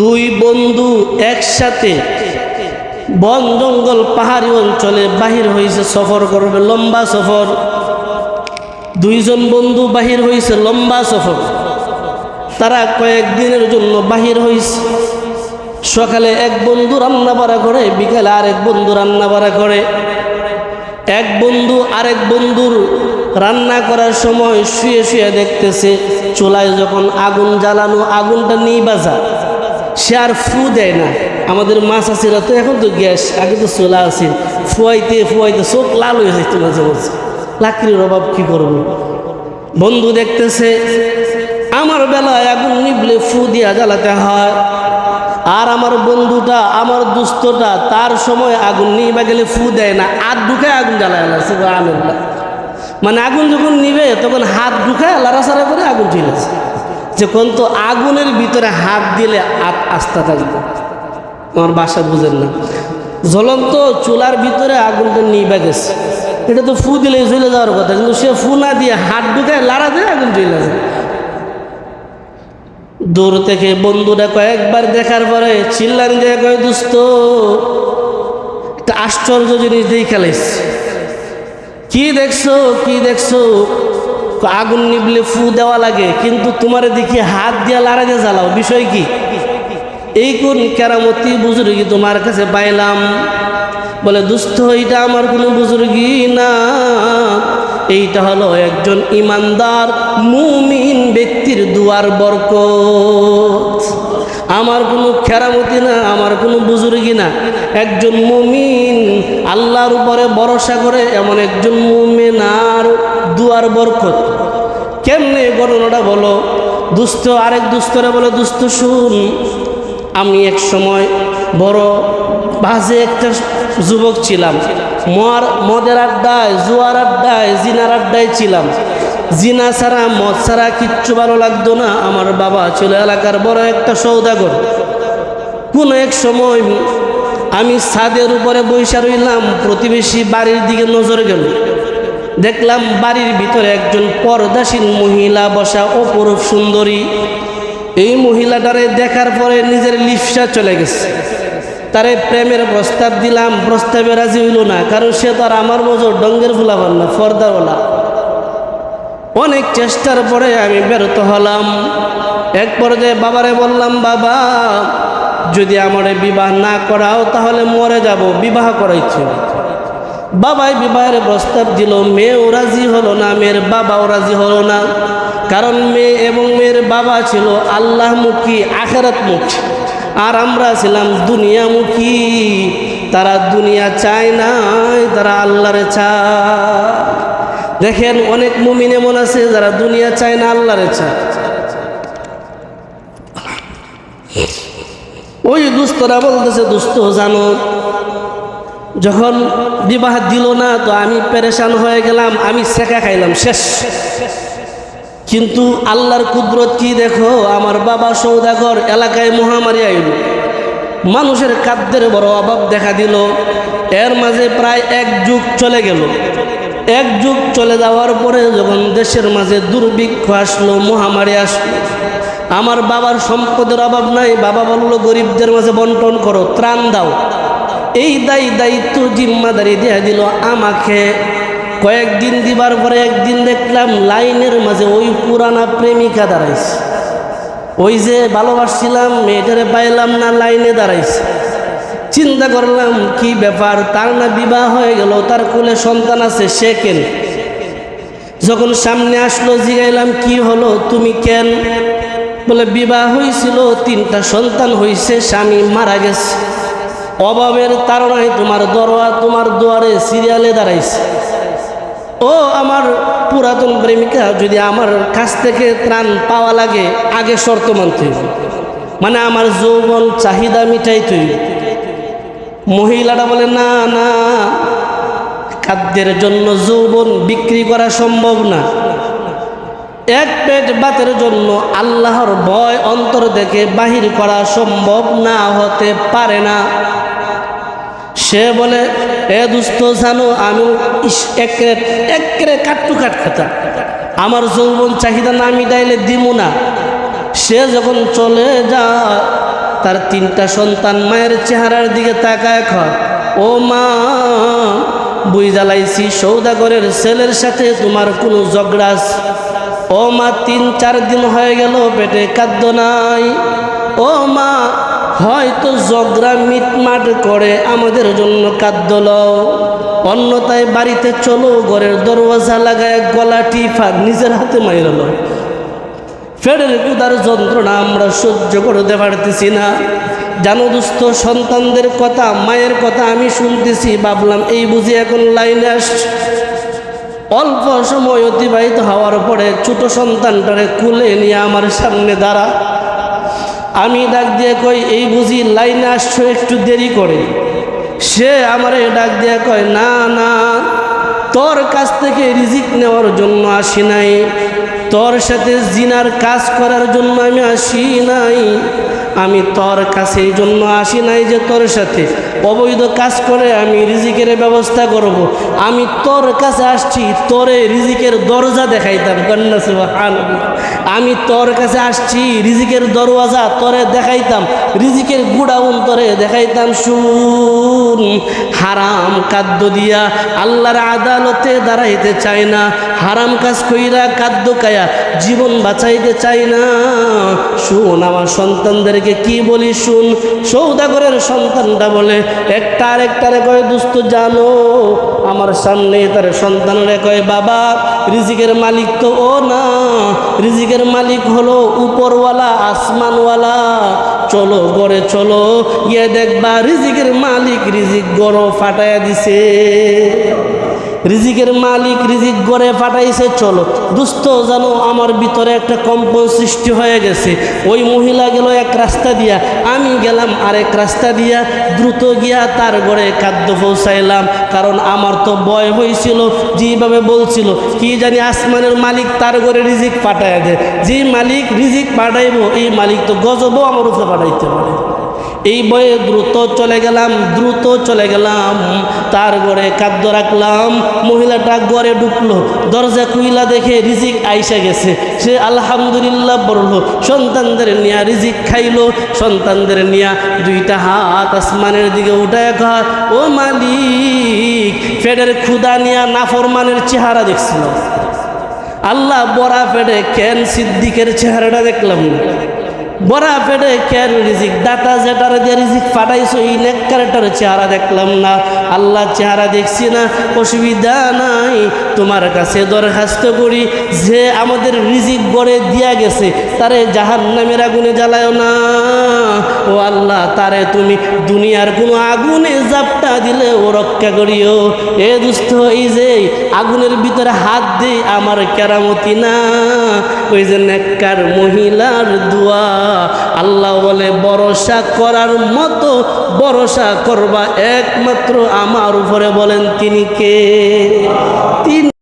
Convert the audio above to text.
দুই বন্ধু একসাথে বন জঙ্গল পাহাড়ি অঞ্চলে বাহির হয়েছে সফর করবে, লম্বা সফর। দুইজন বন্ধু বাহির হয়েছে লম্বা সফর। তারা কয়েকদিনের জন্য বাহির হয়েছে সকালে এক বন্ধু রান্না বাড়া করে, বিকালে আরেক বন্ধু রান্না বাড়া করে। এক বন্ধু আরেক বন্ধুর রান্না করার সময় শুয়ে শুয়ে দেখতেছে, চুলায় যখন আগুন জ্বালানো, আগুনটা নিয়ে বাজা। সে আর ফু দেয় না। আমাদের মাছ আছিরা তো এখন তো গ্যাস, আগে তো চোলা আছে। ফুয়াইতে ফুয়াইতে চোখ লাল হয়ে যাইতে মাঝে মাঝে। লাকড়ির অভাব কী করব? বন্ধু দেখতেছে, আমার বেলায় আগুন নিবলে ফু দিয়া জ্বালাতে হয়। আর আমার বন্ধুটা, আমার দুস্থটা তার সময় আগুন নিবা গেলে ফু দেয় না। হাত ঢুকায় আগুন জ্বালায় না সুবহানাল্লাহ। মানে আগুন যখন নিবে, তখন হাত ঢুকায় লাড়াছাড়া করে আগুন চলেছে যে কোন তো আগুনের ভিতরে হাত দিলে আ- আস্থা থাকবে। আমার বাসা বুঝেন না। জ্বলন্ত চুলার ভিতরে আগুনটা নিবা গেছে। এটা তো ফু দিলে জ্বলে যাওয়ার কথা, কিন্তু সে ফু না দিয়ে হাত ঢুকায় লাড়া দিয়ে আগুন চলে যায় দূর থেকে বন্ধুরা কয়েকবার দেখার পরে চিল্লানি দিয়ে কয়, দুস্ত, একটা আশ্চর্য জিনিস দিয়ে খেলাইস কি দেখছ কি দেখছ? আগুন নিবলে ফু দেওয়া লাগে, কিন্তু তোমার দেখি হাত দিয়ে লাড়া জ্বালাও। বিষয় কি? এই কোন কেরামতি বুজুর্গি তোমার কাছে পাইলাম? বলে, দুস্থ, এইটা আমার কোনো বুজুর্গি না। এইটা হলো একজন ইমানদার মুমিন ব্যক্তির দুয়ার বরকত। আমার কোনো খেরামতি না, আমার কোনো বুজুর্গি না। একজন মুমিন আল্লাহর উপরে ভরসা করে এমন একজন মুমিনার দুয়ার বরকত। কেমনে ঘটনাটা বলো? দুস্থ আরেক দুস্থরে বলে, দুস্থ শুন, আমি এক সময় বড় বাজে একটা যুবক ছিলাম। মর, মদের আড্ডায়, জুয়ার আড্ডায়, জিনার আড্ডায় ছিলাম। জিনা ছাড়া, মদ ছাড়া কিচ্ছু ভালো লাগতো না। আমার বাবা ছিল এলাকার বড় একটা সৌদাগর। কোনো এক সময় আমি ছাদের উপরে বৈশা রইলাম, প্রতিবেশী বাড়ির দিকে নজর গেল। দেখলাম বাড়ির ভিতরে একজন পর্দাসীন মহিলা বসা অপরূপ সুন্দরী। এই মহিলাটারে দেখার পরে নিজের লিপসা চলে গেছে। তারে প্রেমের প্রস্তাব দিলাম, প্রস্তাবে রাজি হইল না, কারণ সে তো আর আমার মতো ডঙ্গের ফুলাবার না, ফর্দাওয়ালা। অনেক চেষ্টার পরে আমি বেরোত হলাম। এক পর্যায়ে বাবারে বললাম, বাবা, যদি আমার বিবাহ না করাও তাহলে মরে যাব, বিবাহ করাইছে বাবাই বিবাহের প্রস্তাব দিল, মেয়েও রাজি হলো না, মেয়ের বাবাও রাজি হলো না। কারণ মেয়ে এবং মেয়ের বাবা ছিল আল্লাহমুখী, আখেরাতমুখী। আর আমরা ছিলাম দুনিয়ামুখী। তারা দুনিয়া চায় নাই, তারা আল্লাহরে চায় দেখেন, অনেক মুমিন এমন আছে যারা দুনিয়া চায় না, আল্লাহরে চায় ওই দুস্তরা বলতেছে, দুস্ত জানো যখন বিবাহ দিল না, তো আমি পেরেশান হয়ে গেলাম, আমি শেখা খাইলাম, শেষ। কিন্তু আল্লাহর কুদরত কি দেখো, আমার বাবা সৌদাগর এলাকায় মহামারী আইল। মানুষের খাদ্যের বড় অভাব দেখা দিল। এর মাঝে প্রায় এক যুগ চলে গেল। এক যুগ চলে যাওয়ার পরে যখন দেশের মাঝে দুর্ভিক্ষ আসলো, মহামারী আসলো, আমার বাবার সম্পদের অভাব নাই, বাবা বলল, গরিবদের মাঝে বন্টন করো, ত্রাণ দাও। এই দায়ী দায়িত্ব জিম্মাদারি দেয়া দিল আমাকে। কয়েকদিন দিবার পরে একদিন দেখলাম লাইনের মাঝে ওই পুরানা প্রেমিকা দাঁড়াইছে। ওই যে ভালোবাসছিলাম, মেয়েটারে পাইলাম না, লাইনে দাঁড়াইছে। চিন্তা করলাম, কি ব্যাপার? তার না বিবাহ হয়ে গেল, তার কোলে সন্তান আছে, সে কেন? যখন সামনে আসলো, জিগাইলাম, কি হলো, তুমি কেন? বলে, বিবাহ হয়েছিল তিনটা সন্তান হয়েছে স্বামী মারা গেছে। অভাবের তারণায় তোমার দরওয়া তোমার দুয়ারে সিরিয়ালে দাঁড়াইছে। ও আমার পুরাতন প্রেমিকা, যদি আমার কাছ থেকে ত্রাণ পাওয়া লাগে, আগে শর্ত মানতে মানে আমার যৌবন চাহিদা মিটাইতে হইবে মহিলাটা বলে, না না, খাদ্যের জন্য যৌবন বিক্রি করা সম্ভব না। এক পেট বাতের জন্য আল্লাহর ভয় অন্তর থেকে বাহির করা সম্ভব না হতে পারে না। সে বলে, এ দুস্থ জানো, আমি একরে একরে কাটটু কাট খাতা আমার যৌবন চাহিদা না আমি মিটাইলে দিব না। সে যখন চলে যা তার তিনটা সন্তান মায়ের চেহারার দিকে তাকায় খর ও মা, বুই জ্বালাইছি সৌদাগরের ছেলের সাথে তোমার কোনো ঝগড়া? ও মা, তিন, চার দিন হয়ে গেল, পেটে খাদ্য নাই। ও মা, হয়তো জগরা মিটমাট করে আমাদের জন্য খাদ্য লও। অন্যতায় বাড়িতে চলো, ঘরের দরওয়াজা লাগায় গলা টিফা নিজের হাতে মাইরা লও। ফেরের কুদার যন্ত্রণা আমরা সহ্য করতে পারতেছি না। জানো দুস্থ সন্তানদের কথা, মায়ের কথা আমি শুনতেছি, ভাবলাম এই বুঝি এখন লাইনে আসছে। অল্প সময় অতিবাহিত হওয়ার পরে ছোট সন্তানটারে কুলে নিয়ে আমার সামনে দাঁড়া। আমি ডাক দিয়ে কই, এই বুঝি লাইনে আসছো, একটু দেরি করে? সে আমারে ডাক দিয়ে কয়, না না, তোর কাছ থেকে রিজিক নেওয়ার জন্য আসি নাই। তোর সাথে জিনার কাজ করার জন্য আমি আসি নাই আমি তোর কাছে এই জন্য আসি নাই যে তোর সাথে অবৈধ কাজ করে আমি রিজিকের ব্যবস্থা করব। আমি তোর কাছে আসছি, তোরে রিজিকের দরজা দেখাইতাম কন্যা সুবহানাল্লাহ। আমি তোর কাছে আসছি, রিজিকের দরওয়াজা তরে দেখাইতাম, রিজিকের গুড়াউন তরে দেখাইতাম, শুন। হারাম খাদ্য দিয়া আল্লাহর আদালতে দাঁড়াইতে চায় না, হারাম কাজ কইরা খাদ্য কায়া জীবন বাঁচাইতে চাই না। শুন, আমার সন্তানদেরকে কি বলি শুন। সৌদাগরের সন্তানটা বলে, একটা আরেকটারে কয় দুস্থ জানো আমার সামনে তার সন্তানরে কয়, বাবা, রিজিকের মালিক তো ও না। রিজিকের মালিক হলো উপরওয়ালা, আসমানওয়ালা। চলো গড়ে চলো। ইয়ে দেখবা রিজিকের মালিক রিজিক গড় ফাটাইয়া দিছে। রিজিকের মালিক রিজিক গড়ে পাঠাইছে, চলো। দুস্থ জানো আমার ভিতরে একটা কম্পন সৃষ্টি হয়ে গেছে। ওই মহিলা গেল এক রাস্তা দিয়া, আমি গেলাম আরেক রাস্তা দিয়া। দ্রুত গিয়া তার ঘরে খাদ্য পৌঁছাইলাম, কারণ আমার তো ভয় হয়েছিল যেভাবে বলছিল, কি জানি আসমানের মালিক তার ঘরে রিজিক পাঠায় দেয় যে মালিক রিজিক পাঠাইব, এই মালিক তো গজবও আমার উপরে পাঠাইতে পারে। এই বয়ে দ্রুত চলে গেলাম, দ্রুত চলে গেলাম। তার ঘরে খাদ্য রাখলাম, মহিলাটা ঘরে ঢুকলো, দরজা খুইলা দেখে রিজিক আইসা গেছে। সে আলহামদুলিল্লাহ বলল, সন্তানদের নিয়া রিজিক খাইলো, সন্তানদের নিয়া দুইটা হাত আসমানের দিকে উঠায় কয় ও মালিক, ফেডের ক্ষুদা নিয়া নাফরমানের চেহারা দেখছিল আল্লাহ বড়া ফেডে কেন সিদ্দিকের চেহারাটা দেখলাম না? বড়া পেটে কেন রিজিক, দাতা যেটার দিয়ে রিজিক ফাটাইছো, এই নেককারটার চেহারা দেখলাম না। আল্লাহ চেহারা দেখছি না, অসুবিধা নাই। তোমার কাছে দরখাস্ত করি, যে আমাদের রিজিক গড়ে দিয়া গেছে, তারে জাহান নামের আগুনে জ্বালায় না। ও আল্লাহ, তারে তুমি দুনিয়ার কোনো আগুনে জাপটা দিলে ও রক্ষা করিও। এ দুস্থ, এই যে আগুনের ভিতরে হাত দিই আমার কেরামতি না। ওই যে নেককার মহিলার দোয়া। আল্লাহ বলে ভরসা করার মতো ভরসা করবা। একমাত্র আমার উপরে বলেন তিনি কে? তিন